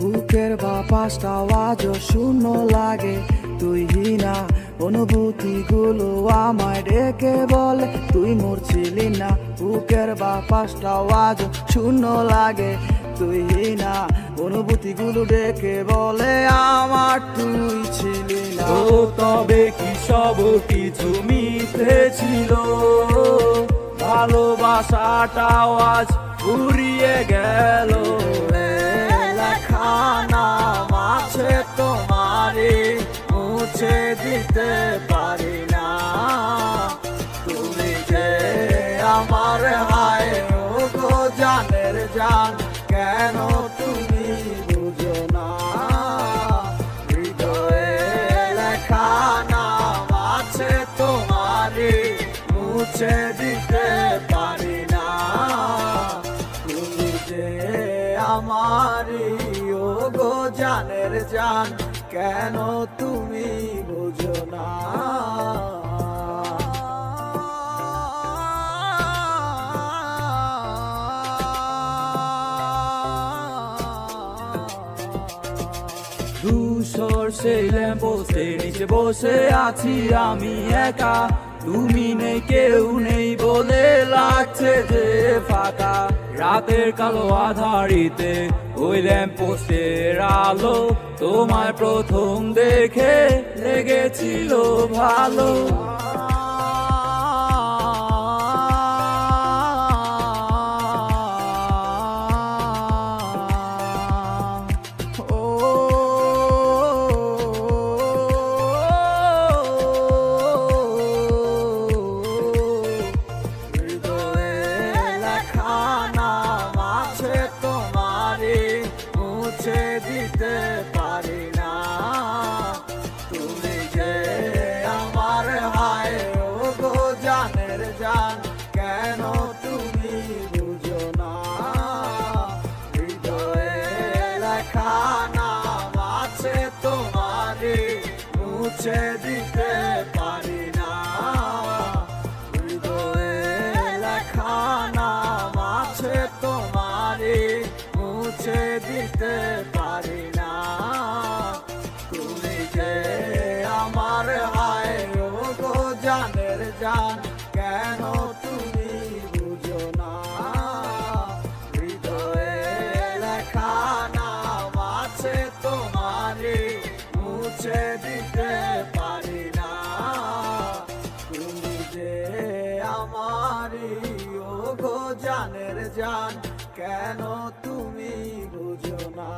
বুকের বাপাসটা শূন্য লাগে। তুই হিনা অনুভূতি গুলো আমায় ডেকে বলে। তুই মোর ছিলি না, বুকের বাপাসটা আওয়াজও শূন্য লাগে। তুই হিনা অনুভূতি গুলো ডেকে বলে, আমার তুই ছিলি না। ও, তবে কি সব কিছু মিথ্যে ছিল? ভালোবাসাটাও আজ ফুরিয়ে গেল। জান, কেন তুমি বুঝো না? হৃদয়ে লেখা নাম আছে তোমারে মুছে দিতে পারি না। তুমি যে আমারি গো জানের জান, কেন তুমি বুঝো না? ধূসর সেই ল্যাম্পোস্টের নিচে বসে আছি আমি একা। তুমি নেই, কেউ নেই বলে লাগছে যে ফাঁকা। রাতের কালো আধারিতে ওই ল্যাম্পোস্টের আলো তোমার প্রথম দেখে লেগেছিল ভালো। মুছে দিতে পারি না। তুমি যে আমার হায় ও গো জানের জান, কেন তুমি বুঝো না? হৃদয়ে লেখা নাম আছে তোমারে মুছে দিতে আমারি ও গো জানের জান কেন তুমি বুঝো না?